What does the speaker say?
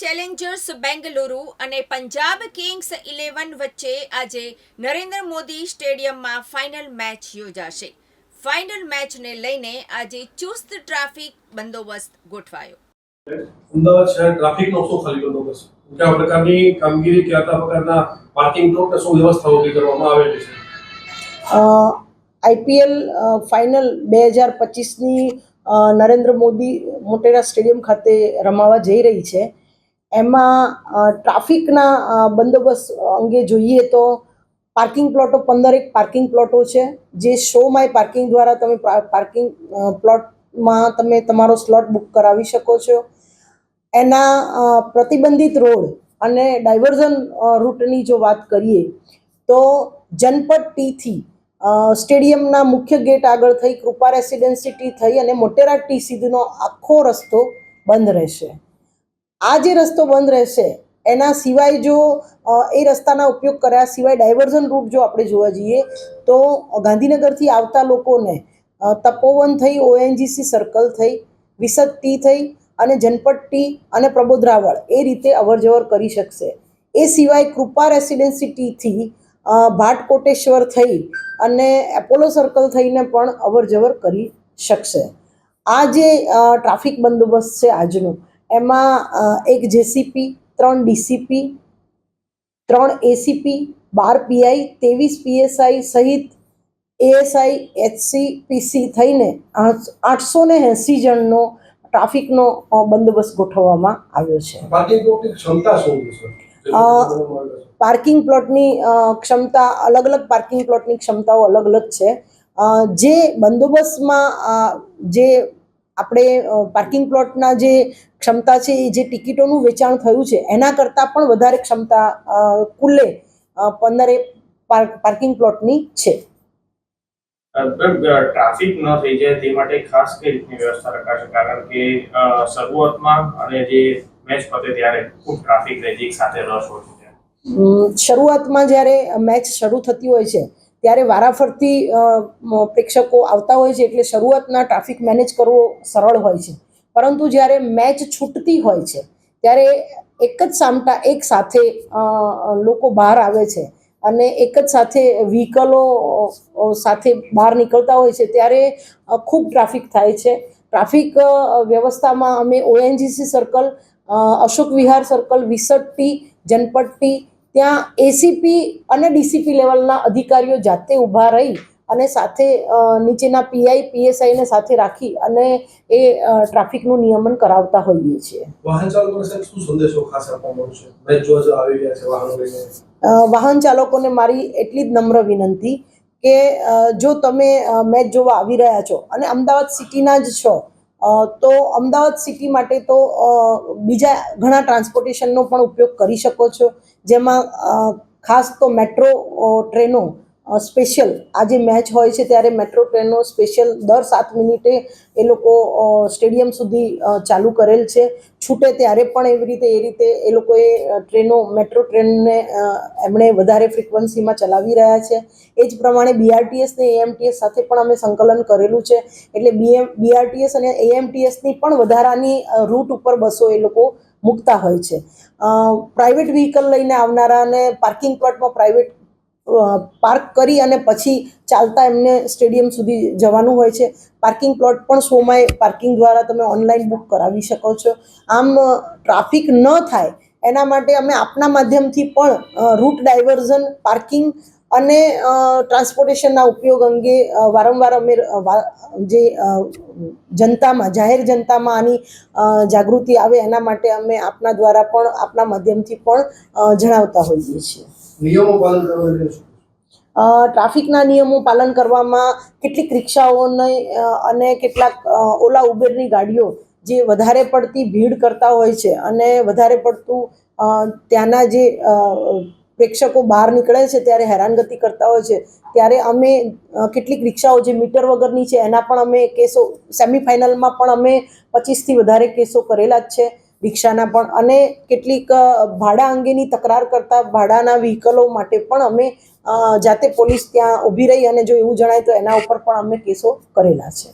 Challengers Bengaluru અને Punjab Kings eleven વચ્ચે આજે નરેન્દ્ર મોદી સ્ટેડિયમમાં ફાઇનલ મેચ યોજાશે. ફાઇનલ મેચને લઈને આજે ચુસ્ત ટ્રાફિક બંદોબસ્ત ગોઠવાયો. અમદાવાદ શહેર ટ્રાફિકનો શું ખાલી બંદોબસ્ત? કયા પ્રકારની કામગીરી કયા પ્રકારના પાર્કિંગ પ્લોટને શું વ્યવસ્થા ઊભી કરવામાં આવેલી છે? આઈપીએલ ફાઇનલ બે હજાર પચીસની નરેન્દ્ર મોદી મોટેરા સ્ટેડિયમ ખાતે રમાવા જઈ રહી છે. એમાં ટ્રાફિકના બંદોબસ્ત અંગે જોઈએ તો પાર્કિંગ પ્લોટો પંદરેક પાર્કિંગ પ્લોટો છે. જે શો માય પાર્કિંગ દ્વારા તમે પાર્કિંગ પ્લોટમાં તમે તમારો સ્લોટ બુક કરાવી શકો છો. એના પ્રતિબંધિત રોડ અને ડાયવર્ઝન રૂટની જો વાત કરીએ તો જનપદ ટીથી સ્ટેડિયમના મુખ્ય ગેટ આગળ થઈ કૃપા રેસિડેન્સી ટી થઈ અને મોટેરા ટી સુધીનો આખો રસ્તો બંધ રહેશે. આ જે રસ્તો બંધ રહેશે, એના સિવાય જો એ રસ્તાના ઉપયોગ કર્યા સિવાય ડાયવર્ઝન રૂટ જો આપણે જોવા જઈએ, તો ગાંધીનગરથી આવતા લોકોને તપોવન થઈ ઓએનજીસી સર્કલ થઈ વિસકટી થઈ અને જનપટ્ટી અને પ્રબોધરાવળ એ રીતે અવરજવર કરી શકશે. એ સિવાય કૃપા રેસિડેન્સીટીથી ભાટકોટેશ્વર ભાટ કોટેશ્વર થઈ અને એપોલો સર્કલ થઈને પણ અવરજવર કરી શકશે. આ જે ટ્રાફિક બંદોબસ્ત છે આજનો એમાં એક જેસીપી ત્રણ ડીસીપી ત્રણ એસીપી બાર પીઆઈ ત્રેવીસ પીએસઆઈ સહિત એએસઆઈ એચસી પીસી થઈને આઠસો ને એંસી જણનો ટ્રાફિકનો બંદોબસ્ત ગોઠવવામાં આવ્યો છે. પાર્કિંગ પ્લોટની ક્ષમતા અલગ અલગ પાર્કિંગ પ્લોટની ક્ષમતાઓ અલગ અલગ છે. જે બંદોબસ્તમાં જે આપણે પાર્કિંગ પ્લોટના જે ક્ષમતા છે એ જે ટિકિટોનું વેચાણ થયું છે એના કરતાં પણ વધારે ક્ષમતા કુલ્લે પંદરે પાર્ક પાર્કિંગ પ્લોટની છે. ટ્રાફિક ન થઈ જાય તે માટે ખાસ કઈ રીતની વ્યવસ્થા રખાશે? કારણ કે શરૂઆતમાં અને જે મેચ પતે ત્યારે ખૂબ ટ્રાફિક રહે છે એક સાથે રસ હોય છે. શરૂઆતમાં જ્યારે મેચ શરૂ થતી હોય છે ત્યારે વારાફરતી પ્રેક્ષકો આવતા હોય છે એટલે શરૂઆતના ટ્રાફિક મેનેજ કરવો સરળ હોય છે. પરંતુ જ્યારે મેચ છૂટતી હોય છે, ત્યારે એક જ સામટા એક સાથે લોકો બહાર આવે છે અને એક જ સાથે વ્હીકલો સાથે બહાર નીકળતા હોય છે, ત્યારે ખૂબ ટ્રાફિક થાય છે. ટ્રાફિક વ્યવસ્થામાં અમે ONGC circle Ashok Vihar circle વિસટ્ટી જનપટ્ટી ત્યાં એસીપી અને ડીસીપી લેવલના અધિકારીઓ જાતે ઊભા રહી અને સાથે નીચેના પીઆઈ પીએસઆઈને સાથે રાખી અને એ ટ્રાફિકનું નિયમન કરાવતા હોઈએ છીએ. વાહન ચાલકોને શું સંદેશો ખાસ આપવાનો છે? મેચ જો આવી રહ્યા છે વાહનો લઈને. અ, વાહન ચાલકોને મારી એટલી જ નમ્ર વિનંતી કે જો તમે મેચ જોવા આવી રહ્યા છો અને અમદાવાદ સિટીના જ છો તો અમદાવાદ સિટી માટે તો બીજા ઘણા ટ્રાન્સપોર્ટેશનનો પણ ઉપયોગ કરી શકો છો. જેમાં ખાસ તો મેટ્રો ટ્રેનો સ્પેશિયલ આજે મેચ હોય છે ત્યારે મેટ્રો ટ્રેનો સ્પેશિયલ દર સાત મિનિટે એ લોકો સ્ટેડિયમ સુધી ચાલુ કરેલ છે. છૂટે ત્યારે પણ એવી રીતે, એ રીતે એ લોકોએ ટ્રેનો, મેટ્રો ટ્રેનને એમણે વધારે ફ્રિકવન્સીમાં ચલાવી રહ્યા છે. એ જ પ્રમાણે બીઆરટીએસ ને એએમટીએસ સાથે પણ અમે સંકલન કરેલું છે. એટલે બીએમ બીઆરટીએસ અને એએમટીએસની પણ વધારાની રૂટ ઉપર બસો એ લોકો મૂકતા હોય છે. પ્રાઇવેટ વ્હીકલ લઈને આવનારાને પાર્કિંગ પ્લોટમાં પ્રાઇવેટ પાર્ક કરી અને પછી ચાલતા એમને સ્ટેડિયમ સુધી જવાનું હોય છે. પાર્કિંગ પ્લોટ પણ શોમાય પાર્કિંગ દ્વારા તમે ઓનલાઈન બુક કરાવી શકો છો. આમ ટ્રાફિક ન થાય એના માટે અમે આપના માધ્યમથી પણ રૂટ ડાયવર્ઝન, પાર્કિંગ અને ટ્રાન્સપોર્ટેશનના ઉપયોગ અંગે વારંવાર અમે જે જનતામાં, જાહેર જનતામાં આની જાગૃતિ આવે એના માટે અમે આપના દ્વારા પણ, આપના માધ્યમથી પણ જણાવતા હોઈએ છીએ. નિયમો પાલન કરવા ટ્રાફિકના નિયમો પાલન કરવામાં કેટલીક રિક્ષાઓને અને કેટલાક ઓલા ઉબેરની ગાડીઓ જે વધારે પડતી ભીડ કરતા હોય છે અને વધારે પડતું ત્યાંના જે પ્રેક્ષકો બહાર નીકળે છે ત્યારે હેરાનગતિ કરતા હોય છે, ત્યારે અમે કેટલીક રિક્ષાઓ જે મીટર વગરની છે એના પણ અમે કેસો, સેમિફાઇનલમાં પણ અમે પચીસથી વધારે કેસો કરેલા જ છે. રિક્ષાના પણ અને કેટલીક ભાડા અંગેની તકરાર કરતા ભાડાના વ્હીકલો માટે પણ અમે જાતે પોલીસ ત્યાં ઊભી રહી અને જો એવું જણાય તો એના ઉપર પણ અમે કેસો કરેલા છે.